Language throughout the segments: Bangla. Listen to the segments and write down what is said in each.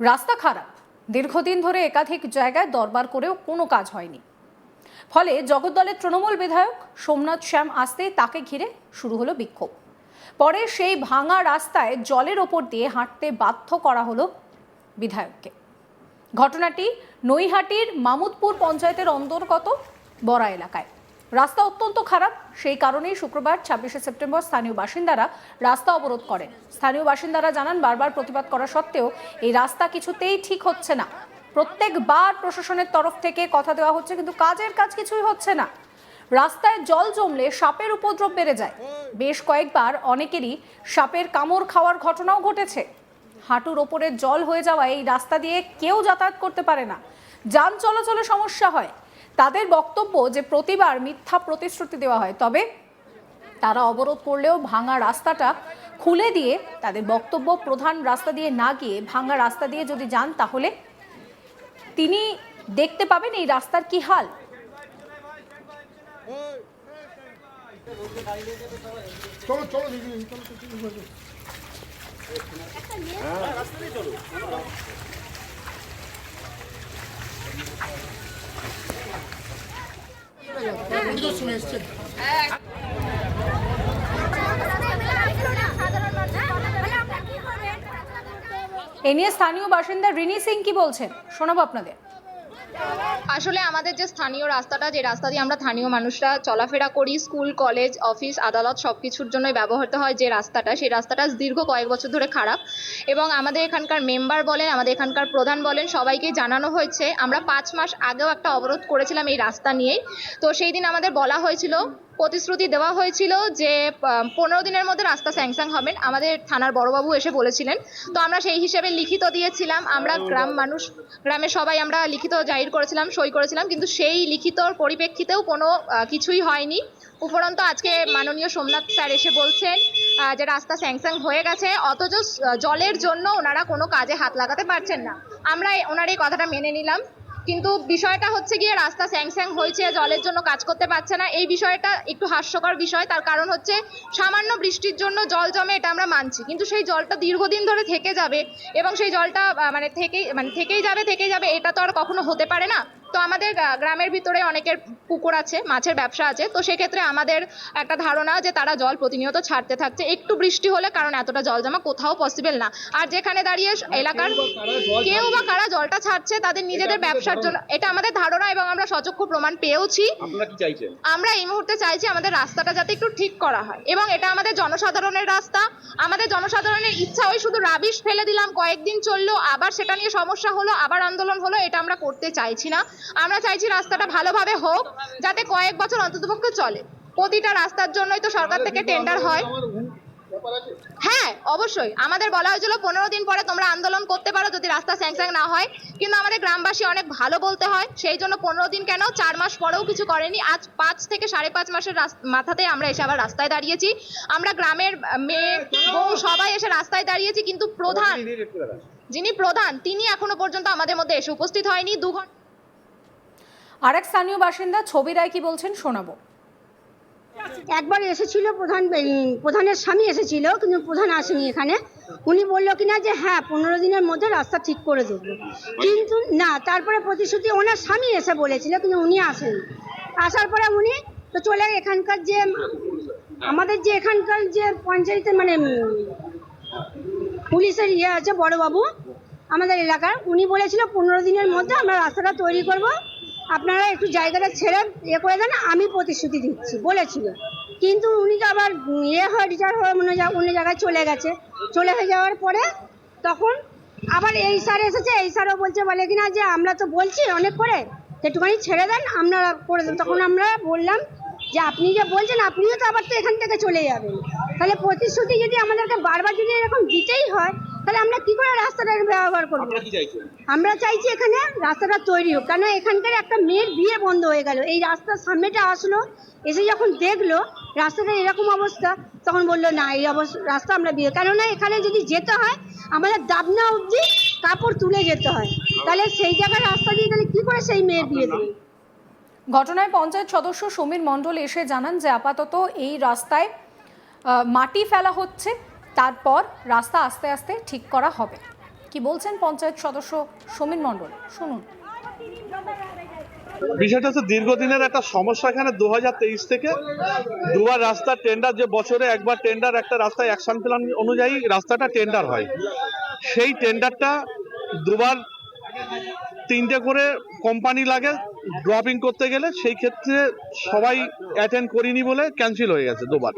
রাস্তা খারাপ। দীর্ঘদিন ধরে একাধিক জায়গায় দরবার করেও কোনো কাজ হয়নি। ফলে জগদ্দলের তৃণমূল বিধায়ক সোমনাথ শ্যাম আসতেই তাকে ঘিরে শুরু হলো বিক্ষোভ। পরে সেই ভাঙা রাস্তায় জলের ওপর দিয়ে হাঁটতে বাধ্য করা হলো বিধায়ককে। ঘটনাটি নৈহাটির মামুদপুর পঞ্চায়েতের অন্তর্গত বড়া এলাকায়। রাস্তা অত্যন্ত খারাপ। সেই কারণেই শুক্রবার, ছাব্বিশে সেপ্টেম্বর স্থানীয় বাসিন্দারা রাস্তা অবরোধ করেন। স্থানীয় বাসিন্দারা জানান, বারবার প্রতিবাদ করা সত্ত্বেও এই রাস্তা কিছুতেই ঠিক হচ্ছে না। প্রত্যেকবার প্রশাসনের তরফ থেকে কথা দেওয়া হচ্ছে, কিন্তু কাজের কাজ কিছুই হচ্ছে না। রাস্তায় জল জমলে সাপের উপদ্রব বেড়ে যায়। বেশ কয়েকবার অনেকেরই সাপের কামড় খাওয়ার ঘটনাও ঘটেছে। হাঁটুর ওপরে জল হয়ে যাওয়ায় এই রাস্তা দিয়ে কেউ যাতায়াত করতে পারে না। যান চলাচলে সমস্যা হয়। তাদের বক্তব্য যে প্রতিবার মিথ্যা প্রতিশ্রুতি দেওয়া হয় তবে তারা অবরোধ করলেও ভাঙা রাস্তাটা খুলে দিয়ে তাদের বক্তব্য প্রধান রাস্তা দিয়ে না গিয়ে ভাঙা রাস্তা দিয়ে যদি যান তাহলে তিনি দেখতে পাবেন এই রাস্তার কি হাল। চলো চলো দিদি চলো চলো, চলো, চলো। এ নিয়ে স্থানীয় বাসিন্দা রিনি সিং কি বলছেন? শোনাবো আপনাদের। আসলে আমাদের যে স্থানীয় রাস্তাটা, যে রাস্তা দিয়ে আমরা স্থানীয় মানুষরা চলাফেরা করি, স্কুল, কলেজ, অফিস, আদালত সব কিছুর জন্যই ব্যবহৃত হয় যে রাস্তাটা, সেই রাস্তাটা দীর্ঘ কয়েক বছর ধরে খারাপ। এবং আমাদের এখানকার মেম্বার বলেন, আমাদের এখানকার প্রধান বলেন সবাইকে জানানো হয়েছে। আমরা পাঁচ মাস আগেও একটা অবরোধ করেছিলাম এই রাস্তা নিয়েই। তো সেই দিন আমাদের বলা হয়েছিল প্রতিশ্রুতি দেওয়া হয়েছিল যে পনেরো দিনের মধ্যে রাস্তা স্যাংশন হবেন। আমাদের থানার বড়বাবু এসে বলেছিলেন। তো আমরা সেই হিসেবে লিখিত দিয়েছিলাম। আমরা গ্রাম মানুষ গ্রামে সবাই আমরা লিখিত জাহির করেছিলাম, সই করেছিলাম। কিন্তু সেই লিখিতর পরিপ্রেক্ষিতেও কোনো কিছুই হয়নি। উপরন্ত আজকে মাননীয় সোমনাথ স্যার এসে বলছেন যে রাস্তা স্যাংশন হয়ে গেছে, অথচ জলের জন্য ওনারা কোনো কাজে হাত লাগাতে পারছেন না। আমরা ওনার এই কথাটা মেনে নিলাম। কিন্তু বিষয়টা হচ্ছে গিয়ে রাস্তা স্যাংস্যাং হয়েছে, জলের জন্য কাজ করতে পারছে না। এই বিষয়টা একটু হাস্যকর বিষয়, তার কারণ হচ্ছে সামান্য বৃষ্টির জন্য জল জমে এটা আমরা মানছি। কিন্তু সেই জলটা দীর্ঘদিন ধরে থেকে যাবে এবং সেই জলটা মানে থেকেই মানে থেকেই যাবে থেকেই যাবে, এটা তো আর কখনো হতে পারে না। তো আমাদের গ্রামের ভিতরে অনেকের পুকুর আছে মাছের ব্যবসা আছে তো সেক্ষেত্রে আমাদের একটা ধারণা যে তারা জল প্রতিনিয়ত ছাড়তে থাকছে। একটু বৃষ্টি হলে কারণ এতটা জল জমা কোথাও পসিবল না। আর যেখানে দাঁড়িয়ে এলাকার কেউ বা কারা জলটা ছাড়ছে তাদের নিজেদের ব্যবসার জন্য। এটা আমাদের ধারণা এবং আমরা সচক্ষ প্রমাণ পেয়েওছি। আমরা এই মুহূর্তে চাইছি আমাদের রাস্তাটা যাতে একটু ঠিক করা হয়। এবং এটা আমাদের জনসাধারণের রাস্তা। আমাদের জনসাধারণের ইচ্ছা ওই শুধু রাবিশ ফেলে দিলাম কয়েকদিন চলল আবার সেটা নিয়ে সমস্যা হলো আবার আন্দোলন হলো এটা আমরা করতে চাইছি না। আমরা চাইছি রাস্তাটা ভালোভাবে হোক, যাতে কয়েক বছর অন্ততপক্ষে চলে। প্রতিটা রাস্তার জন্যই তো সরকার থেকে টেন্ডার হয়। হ্যাঁ অবশ্যই। আমাদের বলা হয়েছিল পনেরো দিন পরে তোমরা আন্দোলন করতে পারো যদি রাস্তা স্যাংশন না হয়। কিন্তু আমাদের গ্রামবাসী অনেক ভালো বলতে হয়। সেই জন্য পনেরো দিন কেন চার মাস পরেও কিছু করেনি। আজ পাঁচ থেকে সাড়ে পাঁচ মাসের মাথাতে আমরা এসে আবার রাস্তায় দাঁড়িয়েছি। আমরা গ্রামের মেয়ে, বউ সবাই এসে রাস্তায় দাঁড়িয়েছি। কিন্তু প্রধান, যিনি প্রধান, তিনি এখনও পর্যন্ত আমাদের মধ্যে এসে উপস্থিত হয়নি। দু ঘণ্টা আরেক স্থানীয় বাসিন্দা ছবি রায় কি বলছেন শোনাবো। একবার এসেছিল প্রধান প্রধানের স্বামী এসেছিল, কিন্তু প্রধান আসেনি এখানে। উনি বলল কিনা যে হ্যাঁ পনেরো দিনের মধ্যে রাস্তা ঠিক করে দেবো। কিন্তু না, তারপরে প্রতিশ্রুতি ওনার স্বামী এসে বলেছিল, কিন্তু উনি আসেনি। আসার পরে উনি তো চলে এখানকার যে, আমাদের যে এখানকার যে পঞ্চায়েতের মানে পুলিশের ইয়ে আছে, বড়বাবু, আমাদের এলাকার, উনি বলেছিল পনেরো দিনের মধ্যে আমরা রাস্তাটা তৈরি করব। আপনারা একটু জায়গাটা ছেড়ে ইয়ে করে দেন, আমি প্রতিশ্রুতি দিচ্ছি, বলেছিল। কিন্তু উনি তো আবার ইয়ে হয়ে রিটায়ার হয়ে অন্য জা- অন্য জায়গায় চলে গেছে। চলে হয়ে যাওয়ার পরে তখন আবার এই স্যার এসেছে, এই স্যারও বলছে, বলে কিনা যে আমরা তো বলছি অনেক করে একটুখানি ছেড়ে দেন আমরা করে দেন। তখন আমরা বললাম যে আপনি যে বলছেন, আপনিও তো আবার তো এখান থেকে চলে যাবেন। তাহলে প্রতিশ্রুতি যদি আমাদেরকে বারবার যদি এরকম দিতেই হয় তাহলে আমরা কি করে রাস্তাটা ব্যবহার করব? আমরা চাইছি? এখানে রাস্তাটা তৈরি হোক। কেন এখানকার একটা মেয়ের বিয়ে বন্ধ হয়ে গেল। এই রাস্তার সামনেটা আসলো এসে যখন দেখল রাস্তাটা এরকম অবস্থা তখন বলল না এই অবস্থা রাস্তা আমরা বিয়ে কেননা এখানে যদি যেতে হয় আমাদের দাবনা অবধি কাপড় তুলে যেতে হয়। তাহলে সেই জায়গায় রাস্তা দিয়ে তাহলে কি করে সেই মেয়ের বিয়ে দেবে? ঘটনায় পঞ্চায়েত সদস্য সমীর মণ্ডল এসে জানান যে আপাতত এই রাস্তায় মাটি ফেলা হচ্ছে। তারপর রাস্তা আস্তে আস্তে ঠিক করা হবে। কি বলছেন পঞ্চায়েত সদস্য সমীর মণ্ডল? শুনুন। বিষয়টা হচ্ছে দীর্ঘদিনের একটা সমস্যা এখানে দু হাজার তেইশ থেকে। দুবার রাস্তা টেন্ডার যে বছরে একবার টেন্ডার একটা রাস্তায় অ্যাকশন প্ল্যান অনুযায়ী রাস্তাটা টেন্ডার হয়। সেই টেন্ডারটা দুবার তিনটে করে কোম্পানি লাগে ড্রপিং করতে গেলে সেই ক্ষেত্রে সবাই অ্যাটেন্ড করিনি বলে ক্যান্সেল হয়ে গেছে দুবার।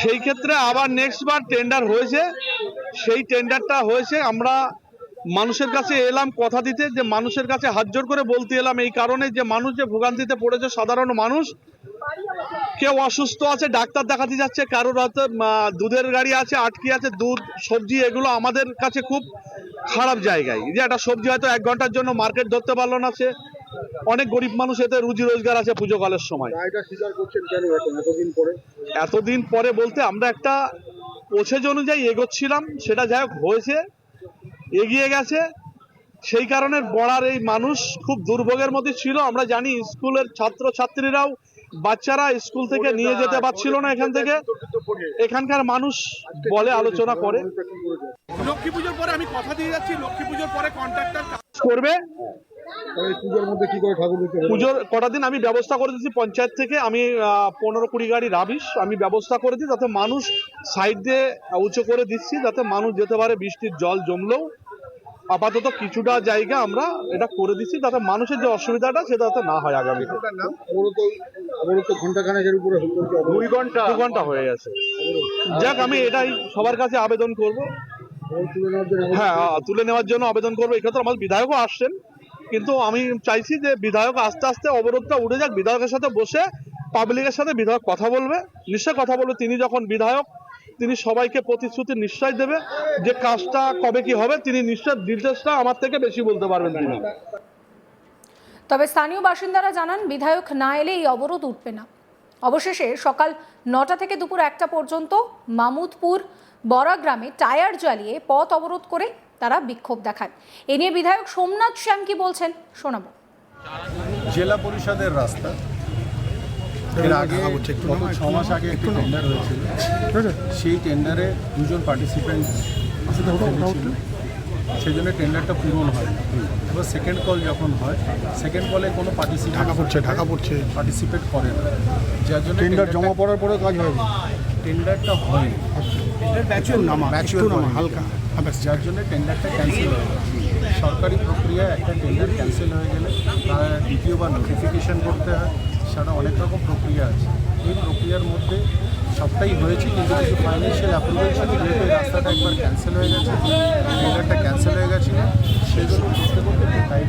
সেই ক্ষেত্রে আবার নেক্সট বার টেন্ডার হয়েছে। সেই টেন্ডারটা হয়েছে, আমরা মানুষের কাছে এলাম কথা দিতে, যে মানুষের কাছে হাত জোর করে বলতে এলাম এই কারণে যে মানুষ যে ভোগান্তিতে পড়েছে, সাধারণ মানুষ, কেউ অসুস্থ আছে, ডাক্তার দেখাতে যাচ্ছে, কারোর হয়তো দুধের গাড়ি আছে, আটকে আছে, দুধ, সবজি এগুলো আমাদের কাছে খুব খারাপ জায়গায়। যে একটা সবজি হয়তো এক ঘণ্টার জন্য মার্কেট ধরতে পারল না সে অনেক গরিব মানুষ এতে রুজি রোজগার আছে পুজো কালের সময়। রায়টা স্বীকার করছেন কেন এখন এতদিন পরে? বলতে আমরা একটা প্রসেজ অনুযায়ী এগোচ্ছিলাম সেটা যাই হোক হয়েছে এগিয়ে গেছে। সেই কারণে বড়ার এই মানুষ খুব দুর্ভোগের মধ্যে ছিল। আমরা জানি স্কুলের ছাত্র ছাত্রীরাও বাচ্চারা স্কুল থেকে নিয়ে যেতে পারছিল না এখান থেকে। এখানকার মানুষ বলে আলোচনা করে। লক্ষ্মী পুজোর পরে আমি কথা দিয়ে যাচ্ছি। লক্ষ্মী পুজোর পরে কন্ট্রাক্টর করবে। পুজোর মধ্যে কি করে ঠাকুর দিতে পুজোর কটা দিন আমি ব্যবস্থা করে দিচ্ছি পঞ্চায়েত থেকে। আমি পনেরো কুড়ি গাড়ি রাবিশ আমি ব্যবস্থা করে দিই যাতে মানুষ সাইড দিয়ে উঁচু করে দিচ্ছি যাতে মানুষ যেতে পারে বৃষ্টির জল জমলেও। আপাতত কিছুটা জায়গা আমরা এটা করে দিচ্ছি যাতে মানুষের যে অসুবিধাটা সেটা যাতে না হয় আগামী দুই ঘণ্টা দু ঘণ্টা হয়ে গেছে। যাক আমি এটাই সবার কাছে আবেদন করব। হ্যাঁ তুলে নেওয়ার জন্য আবেদন করব। এক্ষেত্রে আমার বিধায়কও আসছেন। কিন্তু আমি চাইছি যে বিধায়ক আস্তে আস্তে অবরোধটা উঠে যাক, বিধায়কের সাথে বসে পাবলিকের সাথে বিধায়ক কথা বলবে, নিশ্চয় কথা বলবে। তিনি যখন বিধায়ক, তিনি সবাইকে প্রতিশ্রুতি নিশ্চয় দেবে যে কাজটা কবে কি হবে, তিনি নিশ্চয় ডিটেলসটা আমার থেকে বেশি বলতে পারবেন তিনি তবে স্থানীয় বাসিন্দারা জানান, বিধায়ক না এলে এই অবরোধ উঠবে না। অবশেষে সকাল নটা থেকে দুপুর একটা পর্যন্ত মামুদপুর বরা গ্রামে টায়ার জ্বালিয়ে পথ অবরোধ করে তারা বিক্ষোভ দেখান এ নিয়ে বিধায়ক সোমনাথ শ্যাম কি বলছেন শোনাবো। জেলা পরিষদের রাস্তা। এর আগে গত ছ মাস আগে একটি টেন্ডার হয়েছিল। সেই টেন্ডারে দুজন পার্টিসিপেন্ট ছিল সেই জন্য টেন্ডারটা পূরণ হয়। এবার সেকেন্ড কল যখন হয় সেকেন্ড কলে কোনো পার্টিসিপেন্ট ঢাকা পড়ছে ঢাকা পড়ছে। পার্টিসিপেট করে না। যার জন্য টেন্ডার জমা পড়ার পরে কাজ হয়নি। টেন্ডারটা হয়নি। ম্যাচুর নামা Mature নামা। হালকা। যার জন্য টেন্ডারটা ক্যান্সেল হয়ে গেল। সরকারি প্রক্রিয়ায় একটা টেন্ডার ক্যান্সেল হয়ে গেলে তার দ্বিতীয়বার নোটিফিকেশন করতে হয়। সেটা অনেক রকম প্রক্রিয়া আছে। এই প্রক্রিয়ার মধ্যে সবটাই হয়েছে কিন্তু কিছু ফাইন্যান্সিয়াল অ্যাপ্রুভেল ছিল যেহেতু রাস্তাটা একবার ক্যান্সেল হয়ে গেছে টেন্ডারটা ক্যান্সেল হয়ে গেছিল সেই জন্য করতে করতে টাইট